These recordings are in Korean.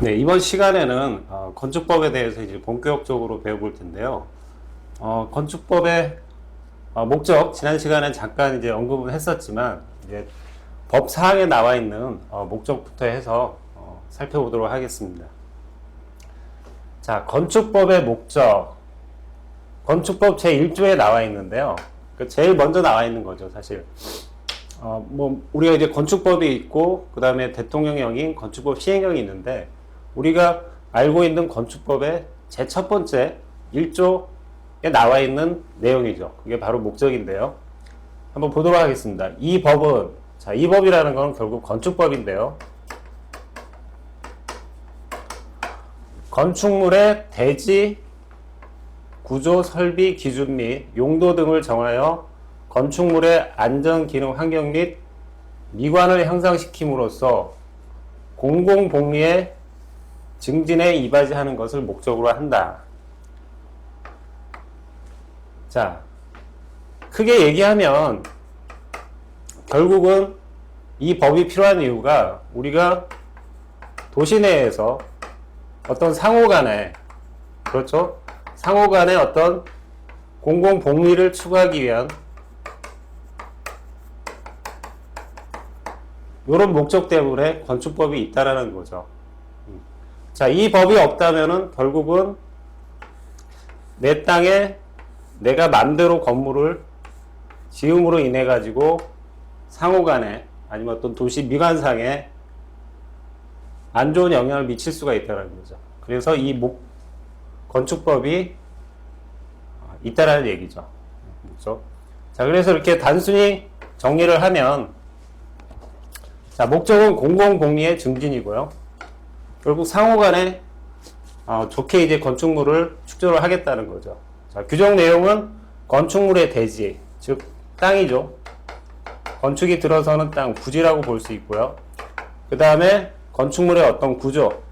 네, 이번 시간에는 어, 건축법에 대해서 이제 본격적으로 배워볼 텐데요. 어, 건축법의 어, 목적, 지난 시간에 잠깐 이제 언급은 했었지만, 이제 법 사항에 나와 있는 어, 목적부터 해서 어, 살펴보도록 하겠습니다. 자, 건축법의 목적. 건축법 제1조에 나와 있는데요. 그 제일 먼저 나와 있는 거죠, 사실. 어, 뭐, 우리가 이제 건축법이 있고, 그 다음에 대통령령인 건축법 시행령이 있는데, 우리가 알고 있는 건축법의 제 첫 번째 1조에 나와 있는 내용이죠. 그게 바로 목적인데요. 한번 보도록 하겠습니다. 이 법은, 자, 이 법이라는 건 결국 건축법인데요. 건축물의 대지, 구조, 설비, 기준 및 용도 등을 정하여 건축물의 안전, 기능, 환경 및 미관을 향상시킴으로써 공공복리의 증진에 이바지하는 것을 목적으로 한다. 자, 크게 얘기하면 결국은 이 법이 필요한 이유가 우리가 도시 내에서 어떤 상호 간에 그렇죠? 상호 간에 어떤 공공 복리를 추구하기 위한 이런 목적 때문에 건축법이 있다라는 거죠. 자, 이 법이 없다면은 결국은 내 땅에 내가 맘대로 건물을 지음으로 인해 가지고 상호 간에 아니면 어떤 도시 미관상에 안 좋은 영향을 미칠 수가 있다는 거죠. 그래서 이 목, 건축법이 있다라는 얘기죠. 그렇죠? 자, 그래서 이렇게 단순히 정리를 하면 자, 목적은 공공복리의 증진이고요. 결국 상호 간에 어, 좋게 이제 건축물을 축조를 하겠다는 거죠. 자, 규정 내용은 건축물의 대지, 즉 땅이죠. 건축이 들어서는 땅, 부지라고 볼 수 있고요. 그 다음에 건축물의 어떤 구조,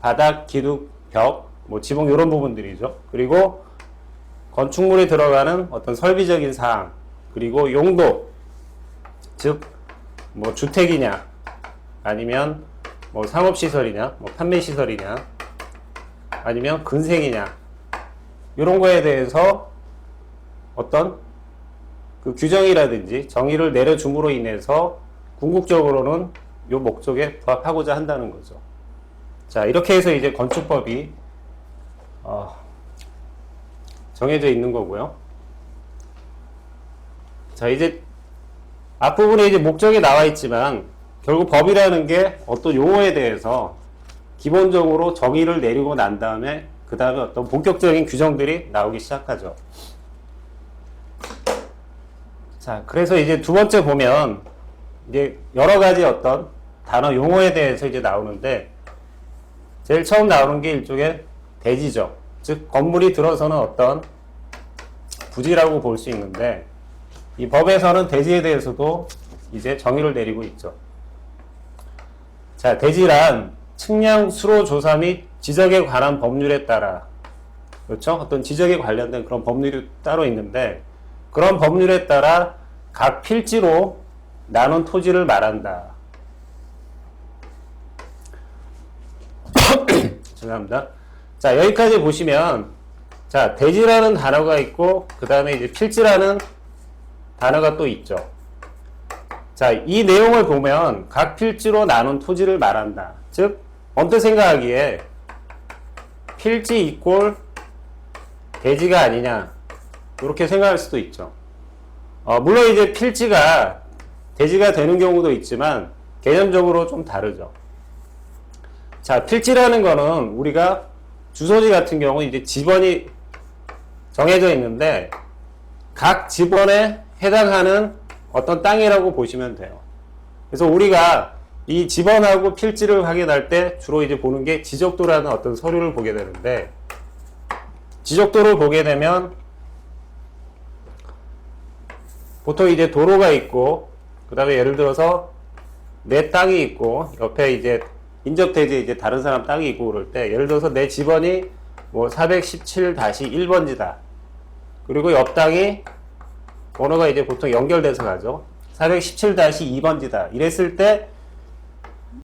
바닥, 기둥, 벽, 뭐 지붕 이런 부분들이죠. 그리고 건축물에 들어가는 어떤 설비적인 사항, 그리고 용도, 즉 뭐 주택이냐, 아니면 뭐 상업시설이냐, 뭐 판매시설이냐, 아니면 근생이냐, 이런 거에 대해서 어떤 그 규정이라든지 정의를 내려줌으로 인해서 궁극적으로는 이 목적에 부합하고자 한다는 거죠. 자, 이렇게 해서 이제 건축법이 어, 정해져 있는 거고요. 자, 이제 앞부분에 이제 목적이 나와 있지만 결국 법이라는 게 어떤 용어에 대해서 기본적으로 정의를 내리고 난 다음에 그 다음에 어떤 본격적인 규정들이 나오기 시작하죠. 자, 그래서 이제 두 번째 보면 이제 여러 가지 어떤 단어 용어에 대해서 이제 나오는데 제일 처음 나오는 게 일종의 대지죠. 즉 건물이 들어서는 어떤 부지라고 볼 수 있는데 이 법에서는 대지에 대해서도 이제 정의를 내리고 있죠. 자, 대지란 측량, 수로, 조사 및 지적에 관한 법률에 따라 그렇죠? 어떤 지적에 관련된 그런 법률이 따로 있는데 그런 법률에 따라 각 필지로 나눈 토지를 말한다. 죄송합니다. 자, 여기까지 보시면 자, 대지라는 단어가 있고 그 다음에 이제 필지라는 단어가 또 있죠. 자, 이 내용을 보면 각 필지로 나눈 토지를 말한다. 즉, 언뜻 생각하기에 필지 이꼴 대지가 아니냐. 이렇게 생각할 수도 있죠. 어, 물론 이제 필지가 대지가 되는 경우도 있지만 개념적으로 좀 다르죠. 자, 필지라는 거는 우리가 주소지 같은 경우 이제 지번이 정해져 있는데 각 지번에 해당하는 어떤 땅이라고 보시면 돼요. 그래서 우리가 이 지번하고 필지를 확인할 때 주로 이제 보는 게 지적도라는 어떤 서류를 보게 되는데 지적도를 보게 되면 보통 이제 도로가 있고 그 다음에 예를 들어서 내 땅이 있고 옆에 이제 인접대지 이제 다른 사람 땅이 있고 그럴 때 예를 들어서 내 집원이 뭐 417-1번지다. 그리고 옆 땅이 번호가 이제 보통 연결돼서 가죠. 417-2번지다. 이랬을 때